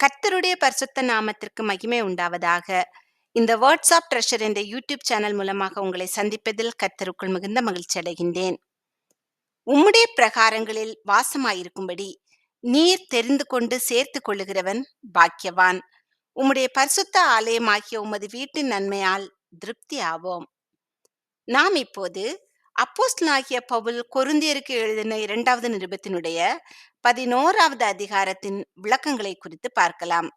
கர்த்தருடைய பரிசுத்த நாமத்திற்கு மகிமை உண்டாவதாக. இந்த வாட்ஸ்அப் ட்ரெஷர் என்ற யூடியூப் சேனல் மூலமாக உங்களை சந்திப்பதில் கர்த்தருக்குள் மிகுந்த மகிழ்ச்சி அடைகின்றேன். உம்முடைய பிரகாரங்களில் வாசமாயிருக்கும்படி நீர் தெரிந்து கொண்டு சேர்த்து கொள்ளுகிறவன் பாக்கியவான். உம்முடைய பரிசுத்த ஆலயமாகிய உமது வீட்டின் நன்மையால் திருப்தி ஆவோம் நாம் இப்போது அப்போஸ்தலனாகிய பவுல் கொருந்தியருக்கு எழுதின இரண்டாவது நிருபத்தினுடைய பதினோராவது அதிகாரத்தின் விளக்கங்களை குறித்து பார்க்கலாம்.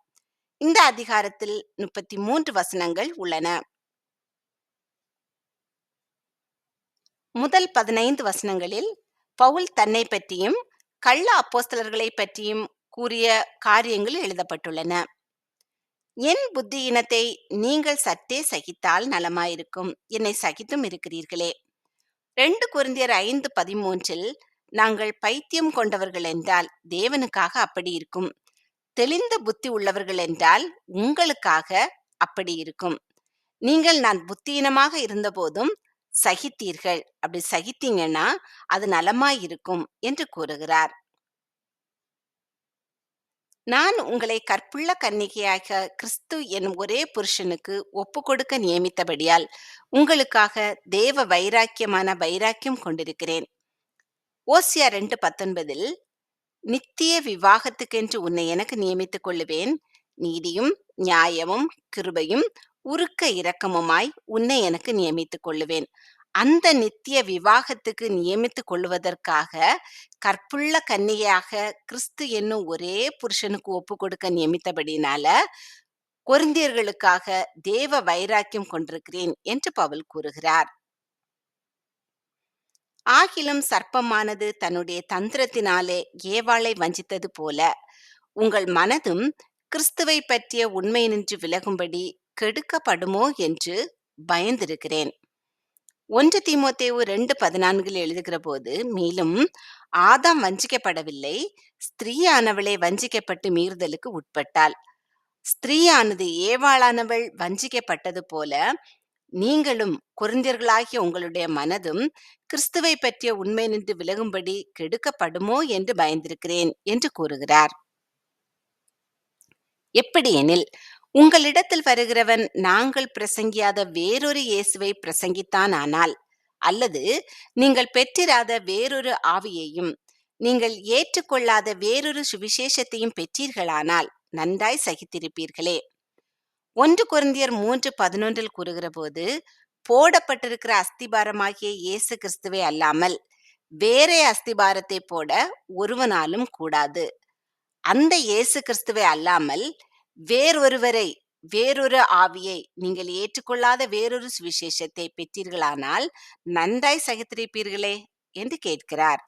இந்த அதிகாரத்தில் முப்பத்தி மூன்று வசனங்கள் உள்ளன. முதல் பதினைந்து வசனங்களில் பவுல் தன்னை பற்றியும் கள்ள அப்போஸ்தலர்களை பற்றியும் கூறிய காரியங்கள் எழுதப்பட்டுள்ளன. என் புத்தி இனத்தை நீங்கள் சற்றே சகித்தால் நலமாயிருக்கும். என்னை சகித்தும் இருக்கிறீர்களே. ரெண்டு குருந்தியர் ஐந்து பதிமூன்றில் நாங்கள் பைத்தியம் கொண்டவர்கள் என்றால் தேவனுக்காக அப்படி இருக்கும். தெளிந்த புத்தி உள்ளவர்கள் என்றால் உங்களுக்காக அப்படி இருக்கும். நீங்கள் நான் புத்தீனமாக இருந்தபோதும் சகித்தீர்கள். அப்படி சகித்தீங்கன்னா அது நலமாய் இருக்கும் என்று கூறுகிறார். நான் உங்களை கற்புள்ள கன்னிகையாக கிறிஸ்து என்னும் ஒரே புருஷனுக்கு ஒப்பு கொடுக்க நியமித்தபடியால் உங்களுக்காக தேவ வைராக்கியமான வைராக்கியம் கொண்டிருக்கிறேன். ஓசியா ரெண்டு பத்தொன்பதில் நித்திய விவாகத்துக்கென்று உன்னை எனக்கு நியமித்துக் கொள்ளுவேன். நீதியும் நியாயமும் கிருபையும் உருக்க இரக்கமுமாய் உன்னை எனக்கு நியமித்துக் கொள்ளுவேன். அந்த நித்திய விவாகத்துக்கு நியமித்துக் கொள்வதற்காக கற்புள்ள கன்னிகையாக கிறிஸ்து என்னும் ஒரே புருஷனுக்கு ஒப்பு கொடுக்க நியமித்தபடினால கொரிந்தியர்களுக்காக தேவ வைராக்கியம் கொண்டிருக்கிறேன் என்று பவுல் கூறுகிறார். ஆகிலும் சர்ப்பமானது தன்னுடைய தந்திரத்தினாலே ஏவாளை வஞ்சித்தது போல உங்கள் மனதும் கிறிஸ்துவை பற்றிய உண்மை நின்று விலகும்படி கெடுக்கப்படுமோ என்று பயந்திருக்கிறேன். ஒன்று தீமோத்தேவு ரெண்டு பதினான்கில் எழுதுகிற போது மேலும் ஆதாம் வஞ்சிக்கப்படவில்லை ஸ்திரீயானவளே வஞ்சிக்கப்பட்டு மீறுதலுக்கு உட்பட்டாள். ஸ்திரீயானது ஏவாளானவள் வஞ்சிக்கப்பட்டது போல நீங்களும் குறைந்தர்களாகிய உங்களுடைய மனதும் கிறிஸ்துவை பற்றிய உண்மை நின்று விலகும்படி கெடுக்கப்படுமோ என்று பயந்திருக்கிறேன் என்று கூறுகிறார். எப்படியெனில் உங்களிடத்தில் வருகிறவன் நாங்கள் பிரசங்கியாத வேறொரு இயேசுவை பிரசங்கித்தான் ஆனால் அல்லது நீங்கள் பெற்றிராத வேறொரு ஆவியையும் நீங்கள் ஏற்றுக்கொள்ளாத வேறொரு சுவிசேஷத்தையும் பெற்றீர்களானால் நன்றாய் சகித்திருப்பீர்களே. ஒன்று குருந்தியர் மூன்று பதினொன்றில் கூறுகிற போது போடப்பட்டிருக்கிற அஸ்திபாரமாகிய இயேசு கிறிஸ்துவை அல்லாமல் வேறே அஸ்திபாரத்தை போட ஒருவனாலும் கூடாது. அந்த இயேசு கிறிஸ்துவை அல்லாமல் வேறொருவரை வேறொரு ஆவியை நீங்கள் ஏற்றுக்கொள்ளாத வேறொரு சுவிசேஷத்தை பெற்றீர்களானால் நன்றாய் சகித்திருப்பீர்களே என்று கேட்கிறார்.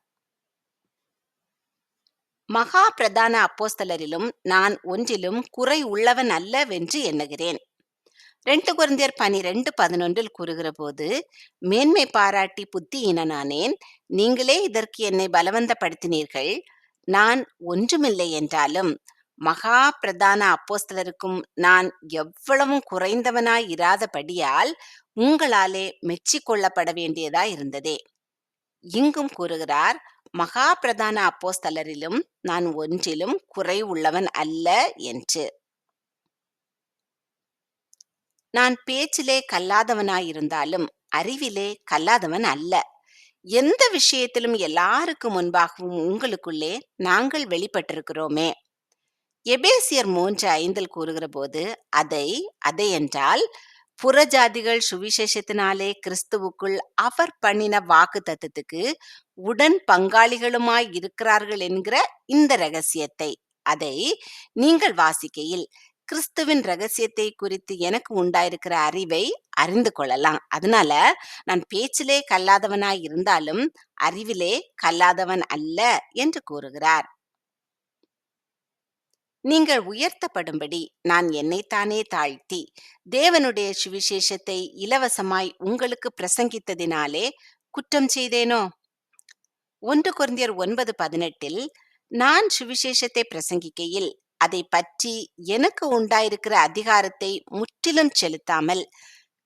மகா பிரதான அப்போஸ்தலரிலும் நான் ஒன்றிலும் குறை உள்ளவன் அல்லவென்று எண்ணுகிறேன். ரெண்டு குழந்தையர் பனிரெண்டு பதினொன்றில் கூறுகிற போது மேன்மை பாராட்டி புத்தி இனனானேன் நீங்களே இதற்கு என்னை பலவந்தப்படுத்தினீர்கள். நான் ஒன்றுமில்லை என்றாலும் மகா பிரதான அப்போஸ்தலருக்கும் நான் எவ்வளவும் குறைந்தவனாய் இராதபடியால் உங்களாலே மெச்சிக்கொள்ளப்பட வேண்டியதாய் இருந்ததே. இங்கும் கூறுகிறார் மகா பிரதான அப்போஸ்தலரிலும் நான் ஒன்றிலும் குறை உள்ளவன் அல்ல என்று. நான் பேச்சிலே கல்லாதவனாயிருந்தாலும் அறிவிலே கல்லாதவன் அல்ல. எந்த விஷயத்திலும் எல்லாருக்கும் முன்பாகவும் உங்களுக்குள்ளே நாங்கள் வெளிப்பட்டிருக்கிறோமே. எபேசியர் மூன்று ஐந்தில் கூறுகிற போது அதை அதை என்றால் புறஜாதிகள் சுவிசேஷத்தினாலே கிறிஸ்துவுக்குள் அவர் பண்ணின வாக்கு தத்துவத்துக்கு உடன் பங்காளிகளுமாய் இருக்கிறார்கள் என்கிற இந்த ரகசியத்தை அதை நீங்கள் வாசிக்கையில் கிறிஸ்துவின் ரகசியத்தை குறித்து எனக்கு உண்டாயிருக்கிற அறிவை அறிந்து கொள்ளலாம். அதனால நான் பேச்சிலே கல்லாதவனாய் இருந்தாலும் அறிவிலே கல்லாதவன் அல்ல என்று கூறுகிறார். நீங்கள் உயர்த்தப்படும்படி நான் என்னைத்தானே தாழ்த்தி தேவனுடைய சுவிசேஷத்தை இலவசமாய் உங்களுக்கு பிரசங்கித்ததினாலே குற்றம் செய்தேனோ? ஒன்று குருந்தியர் ஒன்பது பதினெட்டில் நான் சுவிசேஷத்தை பிரசங்கிக்கையில் அதை பற்றி எனக்கு உண்டாயிருக்கிற அதிகாரத்தை முற்றிலும் செலுத்தாமல்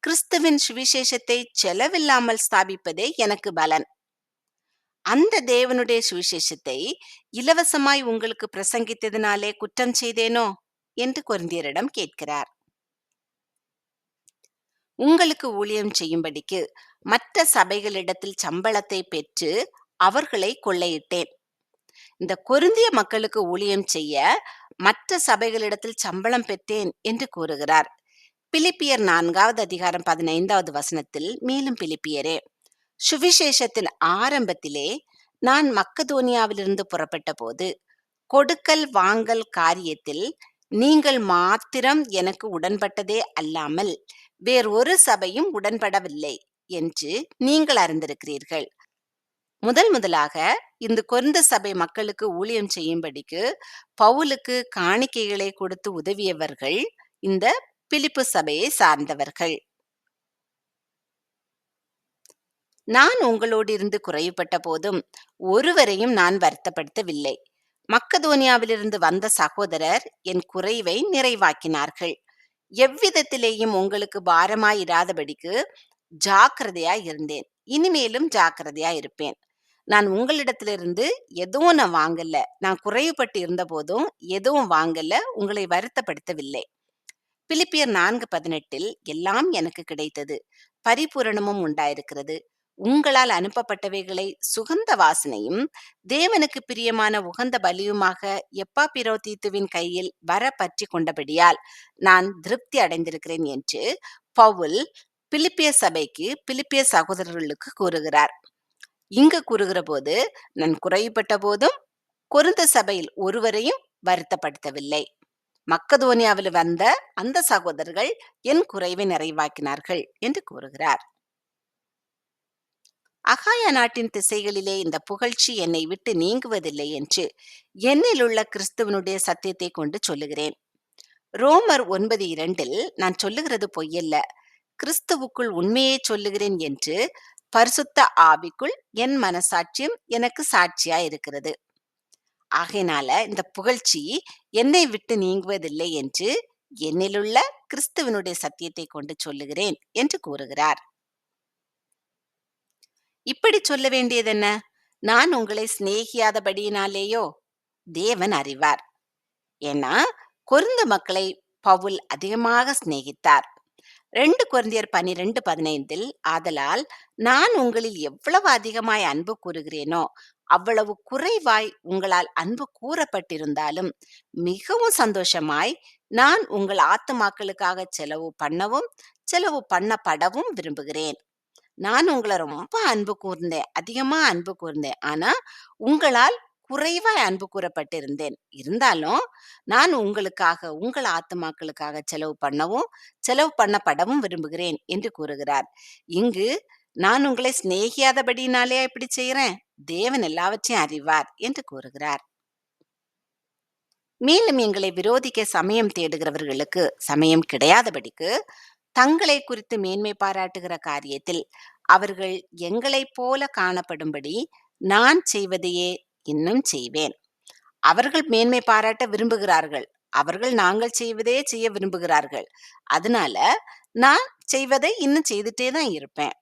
கிறிஸ்துவின் சுவிசேஷத்தை செலவில்லாமல் ஸ்தாபிப்பதே எனக்கு பலன். அந்த தேவனுடைய சுவிசேஷத்தை இலவசமாய் உங்களுக்கு பிரசங்கித்ததினாலே குற்றம் செய்தேனோ? என்று கொரிந்தியரிடம் கேட்கிறார். உங்களுக்கு ஊழியம் செய்யும்படிக்கு மற்ற சபைகளிடத்தில் சம்பளத்தை பெற்று அவர்களை கொள்ளையிட்டேன். இந்த கொருந்திய மக்களுக்கு ஊழியம் செய்ய மற்ற சபைகளிடத்தில் சம்பளம் பெற்றேன் என்று கூறுகிறார். பிலிப்பியர் நான்காவது அதிகாரம் பதினைந்தாவது வசனத்தில் மேலும் பிலிப்பியரே சுவிசேஷத்தின் ஆரம்பத்திலே நான் மக்கதோனியாவிலிருந்து புறப்பட்ட போது கொடுக்கல் வாங்கல் காரியத்தில் நீங்கள் மாத்திரம் எனக்கு உடன்பட்டதே அல்லாமல் வேறொரு சபையும் உடன்படவில்லை என்று நீங்கள் அறிந்திருக்கிறீர்கள். முதல் முதலாக இந்த கொருந்த சபை மக்களுக்கு ஊழியம் செய்யும்படிக்கு பவுலுக்கு காணிக்கைகளை கொடுத்து உதவியவர்கள் இந்த பிலிப்பு சபையை சார்ந்தவர்கள். நான் உங்களோடு இருந்து குறைவுபட்ட போதும் ஒருவரையும் நான் வருத்தப்படுத்தவில்லை. மக்கதோனியாவிலிருந்து வந்த சகோதரர் என் குறைவை நிறைவாக்கினார்கள். எவ்விதத்திலேயும் உங்களுக்கு பாரமாயிராதபடிக்கு ஜாக்கிரதையா இருந்தேன். இனிமேலும் ஜாக்கிரதையா இருப்பேன். நான் உங்களிடத்திலிருந்து எதுவும் நான் வாங்கல. நான் குறைவுபட்டு இருந்த போதும் எதுவும் வாங்கல. உங்களை வருத்தப்படுத்தவில்லை. பிலிப்பியர் நான்கு பதினெட்டில் எல்லாம் எனக்கு கிடைத்தது. பரிபூரணமும் உண்டாயிருக்கிறது. உங்களால் அனுப்பப்பட்டவைகளை சுகந்த வாசனையும் தேவனுக்கு பிரியமான உகந்த பலியுமாக எப்பா பிரோதீத்துவின் கையில் வர பற்றி கொண்டபடியால் நான் திருப்தி அடைந்திருக்கிறேன் என்று பவுல் பிலிப்பிய சபைக்கு பிலிப்பிய சகோதரர்களுக்கு கூறுகிறார். இங்கு கூறுகிற போது நான் குறைவுபட்ட போதும் கொருந்த சபையில் ஒருவரையும் வருத்தப்படுத்தவில்லை. மக்கதோனியாவில் வந்த அந்த சகோதரர்கள் என் குறைவை நிறைவாக்கினார்கள் என்று கூறுகிறார். அகாய நாட்டின் திசைகளிலே இந்த புகழ்ச்சி என்னை விட்டு நீங்குவதில்லை என்று என்னில் உள்ள கிறிஸ்துவனுடைய சத்தியத்தை கொண்டு சொல்லுகிறேன். ரோமர் ஒன்பது இரண்டில் நான் சொல்லுகிறது பொய்யல்ல. கிறிஸ்துவுக்குள் உண்மையை சொல்லுகிறேன் என்று பரிசுத்த ஆவிக்குள் என் மனசாட்சியம் எனக்கு சாட்சியா இருக்கிறது. ஆகையினால இந்த புகழ்ச்சி என்னை விட்டு நீங்குவதில்லை என்று என்னிலுள்ள கிறிஸ்துவனுடைய சத்தியத்தை கொண்டு சொல்லுகிறேன் என்று கூறுகிறார். இப்படி சொல்ல வேண்டியதென்ன? நான் உங்களை சிநேகியாதபடியினாலேயோ தேவன் அறிவார். ஏன்னா கொருந்த மக்களை பவுல் அதிகமாக சிநேகித்தார். ரெண்டு குழந்தையர் பனிரெண்டு பதினைந்தில் ஆதலால் நான் உங்களில் எவ்வளவு அதிகமாய் அன்பு கூறுகிறேனோ அவ்வளவு குறைவாய் உங்களால் அன்பு கூறப்பட்டிருந்தாலும் மிகவும் சந்தோஷமாய் நான் உங்கள் ஆத்துமாக்களுக்காக செலவு பண்ணவும் செலவு பண்ணப்படவும் விரும்புகிறேன். நான் உங்களை ரொம்ப அன்பு கூர்ந்தேன். அதிகமா அன்பு கூர்ந்தேன். ஆனா உங்களால் குறைவாய் அன்பு கூறப்பட்டிருந்தேன். இருந்தாலும் நான் உங்களுக்காக உங்கள் ஆத்துமாக்களுக்காக செலவு பண்ணவும் செலவு பண்ணப்படவும் விரும்புகிறேன் என்று கூறுகிறார். இங்கு நான் உங்களை சிநேகியாதபடினாலேயா இப்படி செய்யறேன் தேவன் எல்லாவற்றையும் அறிவார் என்று கூறுகிறார். மேலும் எங்களை விரோதிக்க சமயம் தேடுகிறவர்களுக்கு சமயம் கிடையாதபடிக்கு தங்களை குறித்து மேன்மை பாராட்டுகிற காரியத்தில் அவர்கள் எங்களைப் போல காணப்படும்படி நான் செய்வதையே இன்னும் செய்வேன். அவர்கள் மேன்மை பாராட்ட விரும்புகிறார்கள். அவர்கள் நாங்கள் செய்வதே செய்ய விரும்புகிறார்கள். அதனால நான் செய்வதை இன்னும் செய்துட்டே தான் இருப்பேன்.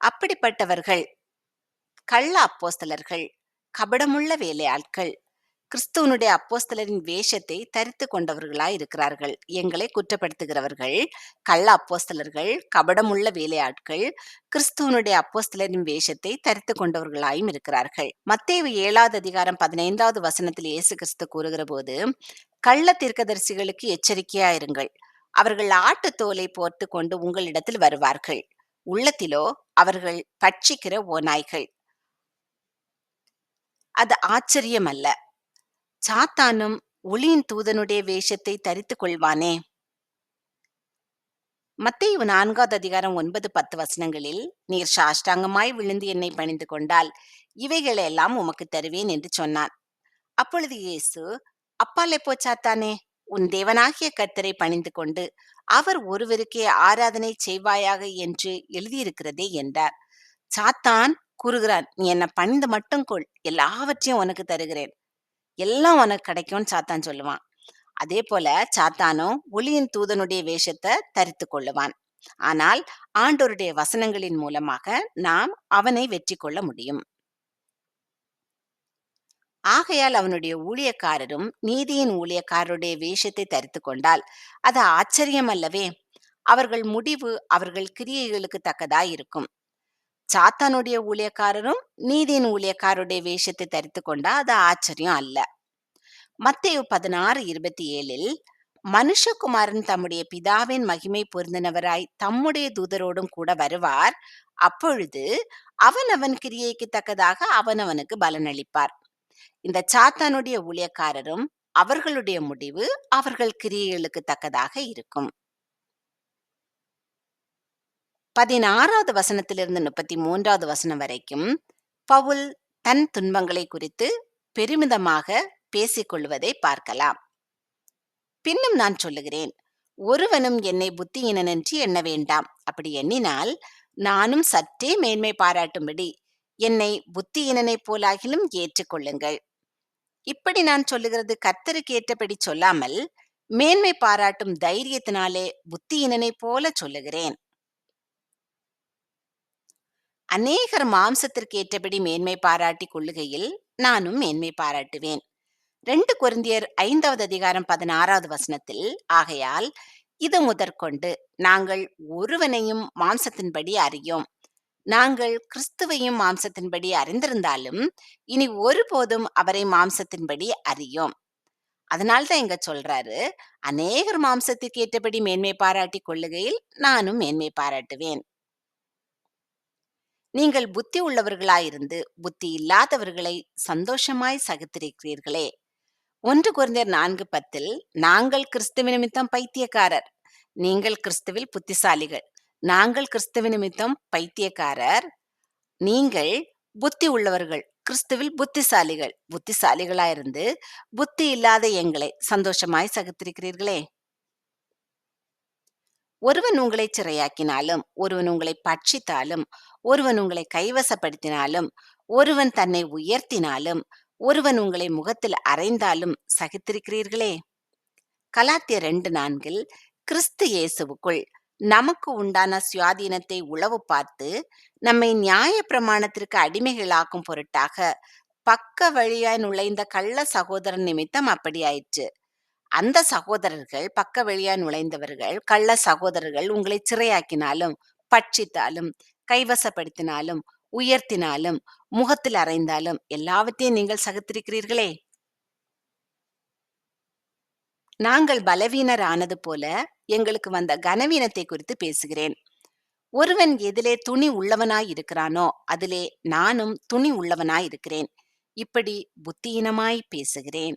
அப்படிப்பட்டவர்கள் கள்ள அப்போஸ்தலர்கள் கபடமுள்ள வேலையாட்கள் கிறிஸ்துவனுடைய அப்போஸ்தலரின் வேஷத்தை தரித்து கொண்டவர்களாய் இருக்கிறார்கள். எங்களை குற்றப்படுத்துகிறவர்கள் கள்ள அப்போஸ்தலர்கள் கபடமுள்ள வேலையாட்கள் கிறிஸ்துவனுடைய அப்போஸ்தலரின் வேஷத்தை தரித்து கொண்டவர்களாயும் இருக்கிறார்கள். மத்தேவு ஏழாவது அதிகாரம் பதினைந்தாவது வசனத்தில் இயேசு கிறிஸ்து கூறுகிற போது கள்ள தீர்க்கதரிசிகளுக்கு எச்சரிக்கையாயிருங்கள். அவர்கள் ஆட்டு தோலை போர்த்து கொண்டு உங்களிடத்தில் வருவார்கள். உள்ளத்திலோ அவர்கள் பட்சிக்கிற ஓநாய்கள். அது ஆச்சரியம் அல்ல சாத்தானும் ஒளியின் தூதனுடைய வேஷத்தை தரித்துக் கொள்வானே. மத்திய நான்காவது அதிகாரம் ஒன்பது பத்து வசனங்களில் நீர் சாஷ்டாங்கமாய் விழுந்து என்னை பணிந்து கொண்டால் இவைகளெல்லாம் உமக்கு தருவேன் என்று சொன்னான். அப்பொழுது இயேசு அப்பாலே போச்சாத்தானே உன் தேவனாகிய கர்த்தரை பணிந்து கொண்டு அவர் ஒருவருக்கே ஆராதனை செய்வாயாக என்று எழுதியிருக்கிறதே என்றார். சாத்தான் கூறுகிறான் நீ என்ன பணிந்து மட்டும் கொள் எல்லாவற்றையும் உனக்கு தருகிறேன். எல்லாம் உனக்கு கிடைக்கும்னு சாத்தான் சொல்லுவான். அதே போல சாத்தானும் ஒளியின் தூதனுடைய வேஷத்தை தரித்து கொள்ளுவான். ஆனால் ஆண்டோருடைய வசனங்களின் மூலமாக நாம் அவனை வெற்றி கொள்ள முடியும். ஆகையால் அவனுடைய ஊழியக்காரரும் நீதியின் ஊழியக்காரருடைய வேஷத்தை தரித்து கொண்டால் அது ஆச்சரியம் அல்லவே அவர்கள் முடிவு அவர்கள் கிரியைகளுக்கு தக்கதாயிருக்கும். சாத்தானுடைய ஊழியக்காரரும் நீதியின் ஊழியக்காருடைய வேஷத்தை தரித்து கொண்டா அது ஆச்சரியம் அல்ல. மத்தேயு பதினாறு இருபத்தி ஏழில் மனுஷகுமாரன் தம்முடைய பிதாவின் மகிமை பொருந்தினவராய் தம்முடைய தூதரோடும் கூட வருவார். அப்பொழுது அவன் அவன் கிரியைக்கு தக்கதாக அவன் அவனுக்கு பலனளிப்பார். இந்த சாத்தானுடைய ஊழியக்காரரும் அவர்களுடைய முடிவு அவர்கள் கிரியைகளுக்கு தக்கதாக இருக்கும். பதினாறாவது வசனத்திலிருந்து முப்பத்தி மூன்றாவது வசனம் வரைக்கும் பவுல் தன் துன்பங்களை குறித்து பெருமிதமாக பேசிக்கொள்வதை பார்க்கலாம். பின்னும் நான் சொல்லுகிறேன் ஒருவனும் என்னை புத்தியினென்று எண்ண வேண்டாம். அப்படி எண்ணினால் நானும் சற்றே மேன்மை பாராட்டும்படி என்னை புத்தியினனைப் போலாகிலும் ஏற்றுக்கொள்ளுங்கள். இப்படி நான் சொல்லுகிறது கர்த்தருக்கு ஏற்றபடி சொல்லாமல் மேன்மை பாராட்டும் தைரியத்தினாலே புத்தியினனைப் போல சொல்லுகிறேன். அநேகர் மாம்சத்திற்கு ஏற்றபடி மேன்மை பாராட்டி கொள்ளுகையில் நானும் மேன்மை பாராட்டுவேன். ரெண்டு குருந்தியர் ஐந்தாவது அதிகாரம் பதினாறாவது வசனத்தில் ஆகையால் இது முதற்கொண்டு நாங்கள் ஒருவனையும் மாம்சத்தின்படி அறியோம். நாங்கள் கிறிஸ்துவையும் மாம்சத்தின்படி அறிந்திருந்தாலும் இனி ஒருபோதும் அவரை மாம்சத்தின்படி அறியோம். அதனால்தான் இங்க சொல்றாரு அநேகர் மாம்சத்துக்கு ஏற்றபடி மேன்மை பாராட்டி கொள்ளுகையில் நானும் மேன்மை பாராட்டுவேன். நீங்கள் புத்தி உள்ளவர்களாயிருந்து புத்தி இல்லாதவர்களை சந்தோஷமாய் சகித்திருக்கிறீர்களே. ஒன்று குறைந்தர் நான்கு பத்தில் நாங்கள் கிறிஸ்துவ நிமித்தம் பைத்தியக்காரர். நீங்கள் கிறிஸ்துவில் புத்திசாலிகள். நாங்கள் கிறிஸ்துவ நிமித்தம் பைத்தியக்காரர். நீங்கள் புத்தி உள்ளவர்கள். கிறிஸ்துவில் புத்திசாலிகள். புத்திசாலிகளாயிருந்து புத்தி இல்லாத எங்களை சந்தோஷமாய் சகித்திருக்கிறீர்களே. ஒருவன் உங்களை சிறையாக்கினாலும் ஒருவன் உங்களை பட்சித்தாலும் ஒருவன் உங்களை கைவசப்படுத்தினாலும் ஒருவன் தன்னை உயர்த்தினாலும் ஒருவன் உங்களை முகத்தில் அறைந்தாலும் சகித்திருக்கிறீர்களே? கலாத்திய ரெண்டு நான்கில் கிறிஸ்து இயேசுவுக்குள் நமக்கு உண்டான சுயாதீனத்தை உளவு பார்த்து நம்மை நியாய பிரமாணத்திற்கு அடிமைகளாக்கும் பொருட்டாக பக்க வழியாய் நுழைந்த கள்ள சகோதரன் நிமித்தம் அப்படியாயிற்று அந்த சகோதரர்கள் பக்க வழியாய் நுழைந்தவர்கள் கள்ள சகோதரர்கள் உங்களை சிறையாக்கினாலும் பட்சித்தாலும் கைவசப்படுத்தினாலும் உயர்த்தினாலும் முகத்தில் அறைந்தாலும் எல்லாவற்றையும் நீங்கள் சகித்திருக்கிறீர்களே? நாங்கள் பலவீனர் ஆனது போல எங்களுக்கு வந்த கனவீனத்தை குறித்து பேசுகிறேன். ஒருவன் எதிலே துணி உள்ளவனாய் இருக்கிறானோ அதிலே நானும் துணி உள்ளவனாய் இருக்கிறேன். இப்படி புத்தியினமாய் பேசுகிறேன்.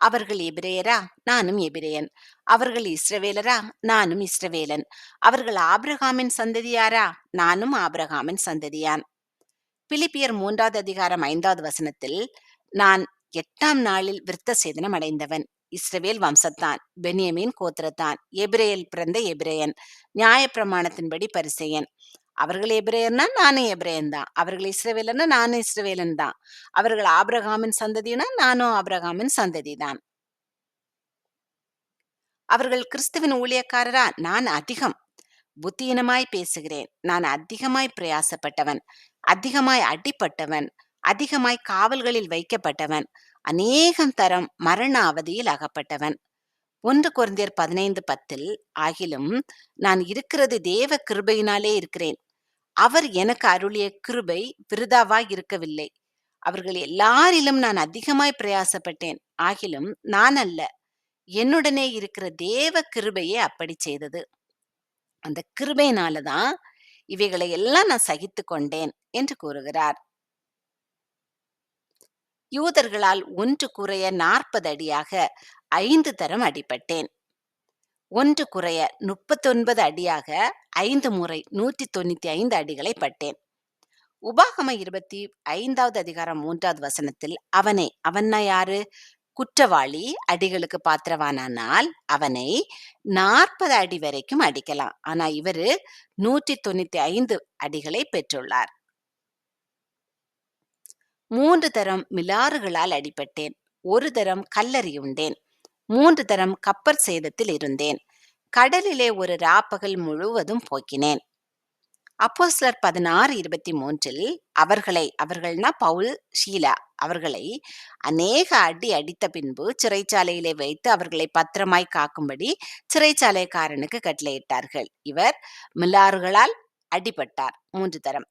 அவர்கள் எபிரேயரா? நானும் எபிரேயன். அவர்கள் இஸ்ரவேலரா? நானும் இஸ்ரவேலன். அவர்கள் ஆபிரகாமின் சந்ததியாரா? நானும் ஆபிரகாமின் சந்ததியான். பிலிப்பியர் மூன்றாவது அதிகாரம் ஐந்தாவது வசனத்தில் நான் எட்டாம் நாளில் விருத்த சேதனம் அடைந்தவன். இஸ்ரவேல் வம்சத்தான். பெனியமின் கோத்திரத்தான். எபிரேயல் பிறந்த எபிரேயன். நியாயப்பிரமாணத்தின்படி பரிசெயன். அவர்கள் எபிரேயர்னா நானும் எபிரேயன் தான். அவர்கள் இஸ்ரவேலன்னா நானும் இஸ்ரவேலன் தான். அவர்கள் ஆபிரகாமின் சந்ததினா நானும் ஆபிரகாமின் சந்ததி தான். அவர்கள் கிறிஸ்துவின் ஊழியக்காரரா? நான் அதிகம். புத்தியினமாய் பேசுகிறேன். நான் அதிகமாய் பிரயாசப்பட்டவன். அதிகமாய் அடிப்பட்டவன். அதிகமாய் காவல்களில் வைக்கப்பட்டவன். அநேகம் தரம் மரண அவதியில் அகப்பட்டவன். ஒன்று குறைந்தர் பதினைந்து பத்தில் ஆகிலும் நான் இருக்கிறது தேவ கிருபையினாலே இருக்கிறேன். அவர் எனக்கு அருளிய கிருபை விருதாவாய் இருக்கவில்லை. அவர்கள் எல்லாரிலும் நான் அதிகமாய் பிரயாசப்பட்டேன். ஆகிலும் நான் அல்ல. என்னுடனே இருக்கிற தேவ கிருபையே அப்படி செய்தது. அந்த கிருபையினாலதான் இவைகளை எல்லாம் நான் சகித்து கொண்டேன் என்று கூறுகிறார். யூதர்களால் ஒன்று குறைய நாற்பது அடியாக ஐந்து தரம் அடிபட்டேன். ஒன்று குறைய முப்பத்தொன்பது அடியாக ஐந்து முறை நூற்றி தொண்ணூத்தி ஐந்து அடிகளை பட்டேன். உபாகம இருபத்தி ஐந்தாவது அதிகாரம் மூன்றாவது வசனத்தில் அவனை அவன்னா யாரு? குற்றவாளி அடிகளுக்கு பாத்திரவானால் அவனை நாற்பது அடி வரைக்கும் அடிக்கலாம். ஆனா இவரு நூற்றி தொண்ணூத்தி ஐந்து அடிகளை பெற்றுள்ளார். மூன்று தரம் மிலாறுகளால் அடிபட்டேன். ஒரு தரம் கல்லறியுண்டேன். மூன்று தரம் கப்பர் சேதத்தில் இருந்தேன். கடலிலே ஒரு ராப்பகல் முழுவதும் போக்கினேன். அப்போஸ்லர் பதினாறு இருபத்தி மூன்றில் அவர்களை அவர்கள்னா பவுல் ஷீலா அவர்களை அநேக அடி அடித்த பின்பு சிறைச்சாலையிலே வைத்து அவர்களை பத்திரமாய் காக்கும்படி சிறைச்சாலைக்காரனுக்கு கட்டளையிட்டார்கள். இவர் மில்லாறுகளால் அடிபட்டார். மூன்று தரம்.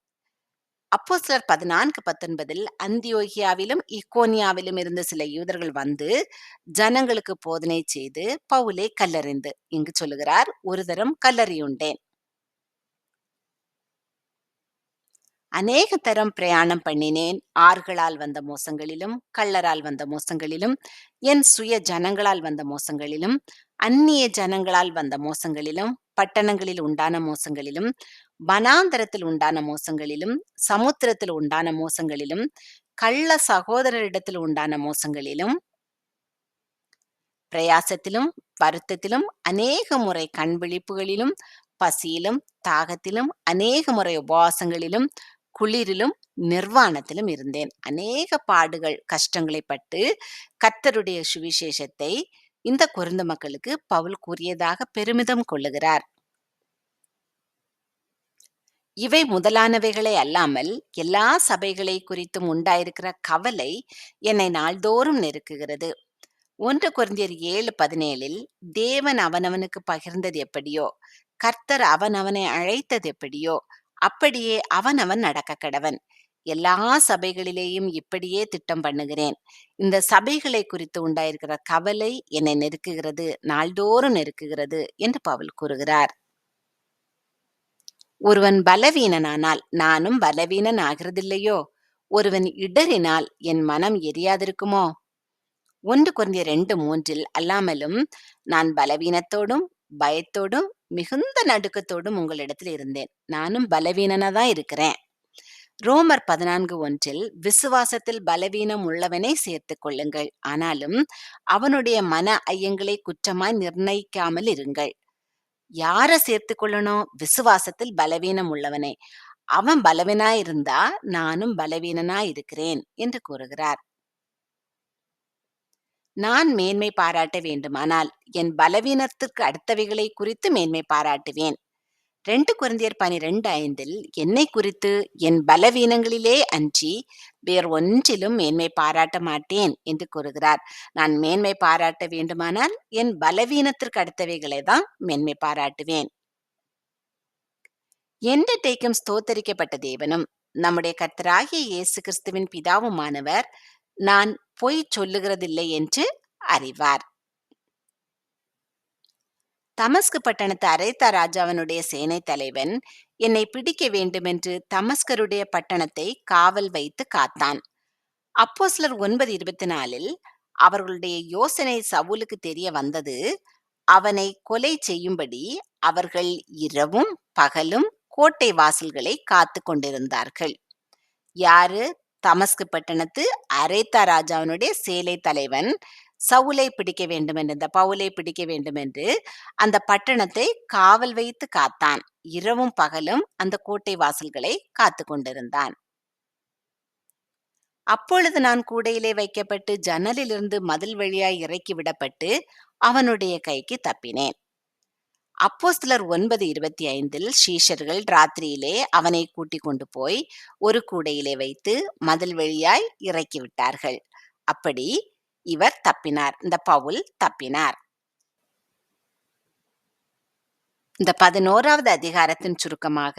அப்போஸ்தலர் பதினான்கு பத்தொன்பதில் அந்தியோகியாவிலும் இக்கோனியாவிலும் இருந்த சில யூதர்கள் வந்து ஜனங்களுக்கு போதனை செய்து பவுலை கல்லறிந்து இங்கு சொல்லுகிறார் ஒரு தரம் கல்லறியுண்டேன். அநேக தரம் பிரயாணம் பண்ணினேன். ஆறுகளால் வந்த மோசங்களிலும் கள்ளரால் வந்த மோசங்களிலும் என் சுய ஜனங்களால் வந்த மோசங்களிலும் அந்நிய ஜனங்களால் வந்த மோசங்களிலும் பட்டணங்களில் உண்டான மோசங்களிலும் வனாந்தரத்தில் உண்டான மோசங்களிலும் சமுத்திரத்தில் உண்டான மோசங்களிலும் கள்ள சகோதரரிடத்தில் உண்டான மோசங்களிலும் பிரயாசத்திலும் வருத்தத்திலும் அநேக முறை கண் விழிப்புகளிலும் பசியிலும் தாகத்திலும் அநேக முறை உபவாசங்களிலும் குளிரிலும் நிர்வாணத்திலும் இருந்தேன். அநேக பாடுகள் கஷ்டங்களை பட்டு கர்த்தருடைய சுவிசேஷத்தை இந்த குருந்த மக்களுக்கு பவுல் கூறியதாக பெருமிதம் கொள்ளுகிறார். இவை முதலானவைகளை அல்லாமல் எல்லா சபைகளை குறித்தும் உண்டாயிருக்கிற கவலை என்னை நாள்தோறும் நெருக்குகிறது. ஒன்று குறைந்தியர் ஏழு பதினேழில் தேவன் அவனவனுக்கு பகிர்ந்தது எப்படியோ? கர்த்தர் அவனவனை அழைத்தது எப்படியோ? அப்படியே அவனவன் நடக்க கடவன். எல்லா சபைகளிலேயும் இப்படியே திட்டம் பண்ணுகிறேன். இந்த சபைகளை குறித்து உண்டாயிருக்கிற கவலை என்னை நெருக்குகிறது நாள்தோறும் நெருக்குகிறது என்று பவுல் கூறுகிறார். ஒருவன் பலவீனனானால் நானும் பலவீனன் ஆகிறதில்லையோ ஒருவன் இடறினால் என் மனம் எரியாதிருக்குமோ? ஒன்று குறைந்த ரெண்டு மூன்றில் அல்லாமலும் நான் பலவீனத்தோடும் பயத்தோடும் மிகுந்த நடுக்கத்தோடும் உங்களிடத்தில் இருந்தேன். நானும் பலவீனனாதான் இருக்கிறேன். ரோமர் பதினான்கு ஒன்றில் விசுவாசத்தில் பலவீனம் உள்ளவனை சேர்த்து கொள்ளுங்கள். ஆனாலும் அவனுடைய மன ஐயங்களை குற்றமாய் நிர்ணயிக்காமல் இருங்கள். யார சேர்த்து கொள்ளணும் விசுவாசத்தில் பலவீனம் உள்ளவனை. அவன் பலவீனாயிருந்தா நானும் பலவீனனா இருக்கிறேன் என்று கூறுகிறார். நான் மேன்மை பாராட்ட வேண்டுமானால் என் பலவீனத்திற்கு அடுத்தவைகளை குறித்து மேன்மை பாராட்டுவேன். ரெண்டு குருந்தியர் பனிரெண்டு ஐந்தில் என்னை குறித்து என் பலவீனங்களிலே அன்றி வேறு ஒன்றிலும் மேன்மை பாராட்ட மாட்டேன் என்று கூறுகிறார். நான் மேன்மை பாராட்ட வேண்டுமானால் என் பலவீனத்திற்கு அடுத்தவைகளை தான் மேன்மை பாராட்டுவேன். என்றைக்கும் ஸ்தோத்தரிக்கப்பட்ட தேவனும் நம்முடைய கர்த்தராகிய இயேசு கிறிஸ்துவின் பிதாவுமானவர் நான் பொய் சொல்லுகிறதில்லை என்று அறிவார். தமஸ்கு பட்டணத்து அரைத்தா ராஜாவினுடைய சேனை தலைவன் என்னை பிடிக்க வேண்டுமென்று தமஸ்கருடைய பட்டணத்தை காவல் வைத்து காத்தான். அப்போ சிலர் ஒன்பது இருபத்தி நாலில் அவர்களுடைய யோசனை சவுலுக்கு தெரிய வந்தது. அவனை கொலை செய்யும்படி அவர்கள் இரவும் பகலும் கோட்டை வாசல்களை காத்து கொண்டிருந்தார்கள். யாரு? தமஸ்கு பட்டணத்து அரேத்தா ராஜாவினுடைய சேலை தலைவன் சவுலை பிடிக்க வேண்டும் என்று இந்த பவுலை பிடிக்க வேண்டும் என்று அந்த பட்டணத்தை காவல் வைத்து காத்தான். இரவும் பகலும் அந்த கோட்டை வாசல்களை காத்து கொண்டிருந்தான். அப்பொழுது நான் கூடையிலே வைக்கப்பட்டு ஜன்னலிலிருந்து மதில் வழியாய் இறக்கி விடப்பட்டு அவனுடைய கைக்கு தப்பினேன். அப்போ சிலர் ஒன்பது இருபத்தி ஐந்தில் ஷீஷர்கள் ராத்திரியிலே அவனை கூட்டிக் கொண்டு போய் ஒரு கூடையிலே வைத்து மதில் வழியாய் இறக்கி விட்டார்கள். அப்படி இவர் தப்பினார். இந்த பவுல் தப்பினார். இந்த பதினோராவது அதிகாரத்தின் சுருக்கமாக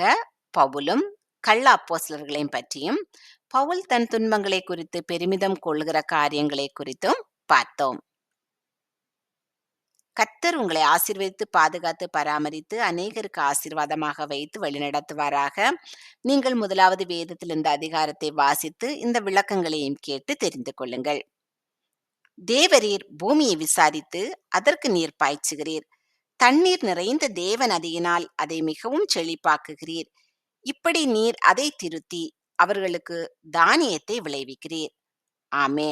பவுலும் கள்ள அப்போசலர்களையும் பற்றியும் பவுல் தன் துன்பங்களை குறித்து பெருமிதம் கொள்கிற காரியங்களை குறித்தும் பார்த்தோம். கத்தர் உங்களை ஆசிர்வதித்து பாதுகாத்து பராமரித்து அநேகருக்கு ஆசீர்வாதமாக வைத்து வழிநடத்துவாராக. நீங்கள் முதலாவது வேதத்தில் இந்த அதிகாரத்தை வாசித்து இந்த விளக்கங்களையும் கேட்டு தெரிந்து கொள்ளுங்கள். தேவரீர் பூமியை விசாரித்து அதற்கு நீர் பாய்ச்சுகிறீர். தண்ணீர் நிறைந்த தேவ நதியினால் அதை மிகவும் செழிப்பாக்குகிறீர். இப்படி நீர் அதை திருத்தி அவர்களுக்கு தானியத்தை விளைவிக்கிறீர். ஆமே